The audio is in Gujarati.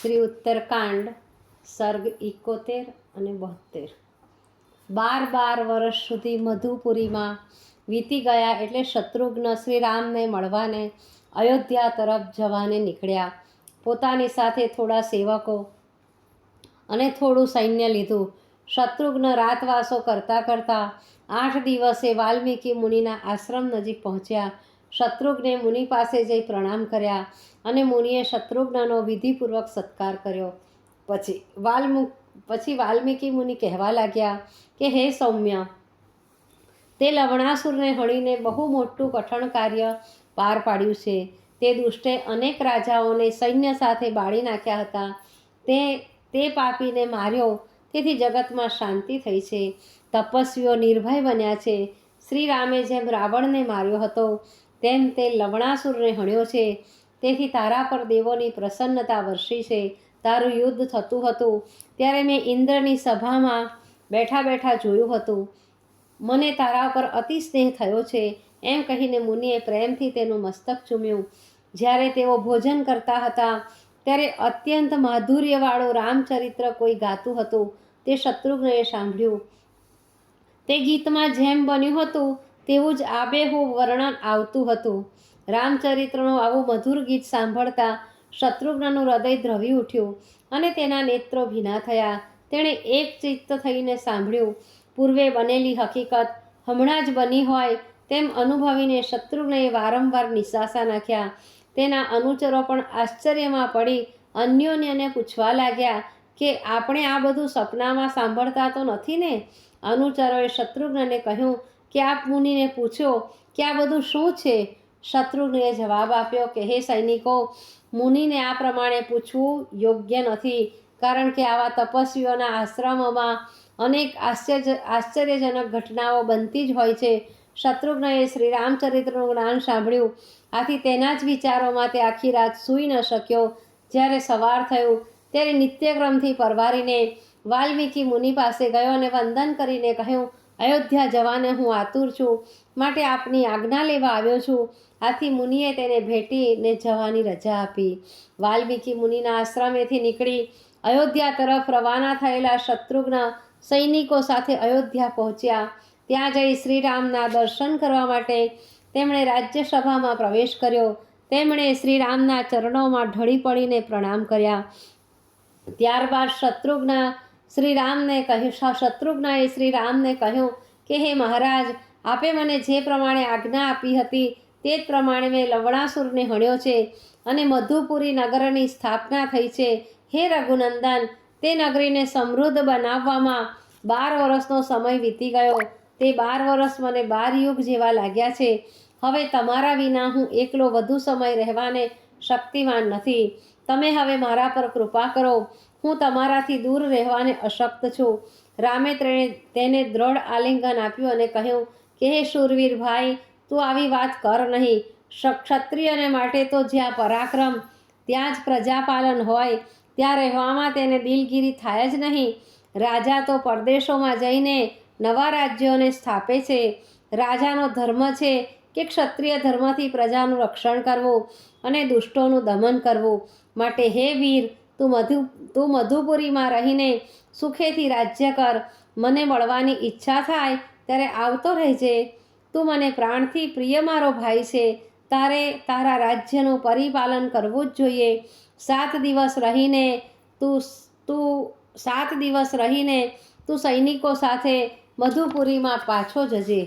શ્રી ઉત્તરકાંડ, સર્ગ ઇકોતેર અને બોતેર બાર બાર વર્ષ સુધી મધુપુરીમાં વીતી ગયા એટલે શત્રુઘ્ન શ્રીરામને મળવાને અયોધ્યા તરફ જવાને નીકળ્યા. પોતાની સાથે થોડા સેવકો અને થોડું સૈન્ય લીધું. શત્રુઘ્ન રાતવાસો કરતાં કરતાં આઠ દિવસે વાલ્મીકી મુનિના આશ્રમ નજીક પહોંચ્યા. શત્રુઘ્ને મુનિ પાસે જઈ પ્રણામ કર્યા અને મુનિએ શત્રુઘ્નનો વિધિપૂર્વક સત્કાર કર્યો. પછી વાલ્મુ, પછી વાલ્મીકી મુનિ કહેવા લાગ્યા કે, હે સૌમ્ય, તે લવણાસુરને હણીને બહુ મોટું કઠણ કાર્ય પાર પાડ્યું છે. તે દુષ્ટે અનેક રાજાઓને સૈન્ય સાથે બાળી નાખ્યા હતા. તે તે પાપીને માર્યો. તેથી જગતમાં શાંતિ થઈ છે. તપસ્વીઓ નિર્ભય બન્યા છે. શ્રી રામે જેમ રાવણને માર્યો હતો તેમ તે લવણાસુરને હણ્યો છે. તેથી તારા પર દેવોની પ્રસન્નતા વર્ષી છે. તારું યુદ્ધ થતું હતું. ત્યારે મેં ઇન્દ્રની સભામાં બેઠા બેઠા જોયું હતું. મને તારા પર અતિ સ્નેહ થયો છે. એમ કહીને મુનિએ પ્રેમથી તેનું મસ્તક ચૂમ્યું. જ્યારે તેઓ ભોજન કરતા હતા, ત્યારે અત્યંત માધુર્યવાળું રામચરિત્ર કોઈ ગાતું હતું. તે શત્રુઘ્નએ સાંભળ્યું. તે ગીતમાં જેમ બન્યું હતું તેવું જ આબેહૂબ વર્ણન આવતું હતું. રામચરિત્રનું આવું મધુર ગીત સાંભળતા શત્રુઘ્નનું હૃદય દ્રવી ઉઠ્યું અને તેના નેત્રો ભીના થયા. તેણે એક ચિત્ત થઈને સાંભળ્યું, પૂર્વે બનેલી હકીકત હમણાં જ બની હોય તેમ અનુભવીને શત્રુઘ્નએ વારંવાર નિશાસા નાખ્યા. તેના અનુચરો પણ આશ્ચર્યમાં પડી. અન્યોન્યને પૂછવા લાગ્યા કે, આપણે આ બધું સપનામાં સાંભળતા તો નથી ને? અનુચરોએ શત્રુઘ્નને કહ્યું કે મુનિને પૂછ્યો કે આ બધું શું છે? શત્રુઘ્નએ જવાબ આપ્યો કે, હે સૈનિકો, મુનિને આ પ્રમાણે પૂછવું યોગ્ય નથી, કારણ કે આવા તપસ્વીઓના આશ્રમોમાં અનેક આશ્ચર્ય, આશ્ચર્યજનક ઘટનાઓ બનતી જ હોય છે. શત્રુઘ્નએ શ્રી રામચરિત્રનું જ્ઞાન સાંભળ્યું. આથી તેના જ વિચારોમાં તે આખી રાત સૂઈ ન શક્યો. જ્યારે સવાર થયું, ત્યારે નિત્યક્રમથી પરવારીને વાલ્મીકી મુનિ પાસે ગયો અને વંદન કરીને કહ્યું અયોધ્યા જવાને હું આતુર છું, માટે આપની આજ્ઞા લેવા આવ્યો છું. આથી મુનિએ તેને ભેટીને જવાની રજા આપી. વાલ્મીકી મુનિના આશ્રમેથી નીકળી અયોધ્યા તરફ રવાના થયેલા શત્રુઘ્ન સૈનિકો સાથે અયોધ્યા પહોંચ્યા. ત્યાં જઈ શ્રીરામના દર્શન કરવા માટે તેમણે રાજ્યસભામાં પ્રવેશ કર્યો. તેમણે શ્રીરામના ચરણોમાં ઢળી પડીને પ્રણામ કર્યા. ત્યારબાદ શત્રુઘ્ન શ્રીરામને કહ્યું શત્રુઘ્નએ શ્રીરામને કહ્યું કે, હે મહારાજ, આપે મને જે પ્રમાણે આજ્ઞા આપી હતી તે જ પ્રમાણે મેં લવણાસુરને હણ્યો છે અને મધુપુરી નગરની સ્થાપના થઈ છે. હે રઘુનંદન, તે નગરીને સમૃદ્ધ બનાવવામાં બાર વર્ષનો સમય વીતી ગયો. તે બાર વર્ષ મને બાર યુગ જેવા લાગ્યા છે. હવે તમારા વિના હું એકલો વધુ સમય રહેવાને શક્તિમાન નથી. તમે હવે મારા પર કૃપા કરો. હું તમારાથી દૂર રહેવાને અશક્ત છું. રામે તેને દ્રઢ આલિંગન આપ્યું અને કહ્યું કે હે શૂરવીર ભાઈ તું આવી વાત કર નહીં. ક્ષત્રિયને માટે તો જ્યાં પરાક્રમ, ત્યાં જ પ્રજાપાલન હોય, ત્યાં રહેવામાં તેને દિલગીરી થાય જ નહીં. રાજા તો પરદેશોમાં જઈને નવા રાજ્યોને સ્થાપે છે. રાજાનો ધર્મ છે કે ક્ષત્રિય ધર્મથી પ્રજાનું રક્ષણ કરવું અને દુષ્ટોનું દમન કરવું. માટે હે વીર તું મધુ, તું મધુપુરીમાં રહીને સુખેથી રાજ્ય કર. મને મળવાની ઈચ્છા થાય ત્યારે આવતો રહેજે. તું મને પ્રાણથી પ્રિય મારો ભાઈ છે. તારે તારા રાજ્યનું પરિપાલન કરવું જ જોઈએ. સાત દિવસ રહીને તું તું સાત દિવસ રહીને તું સૈનિકો સાથે મધુપુરીમાં પાછો જજે.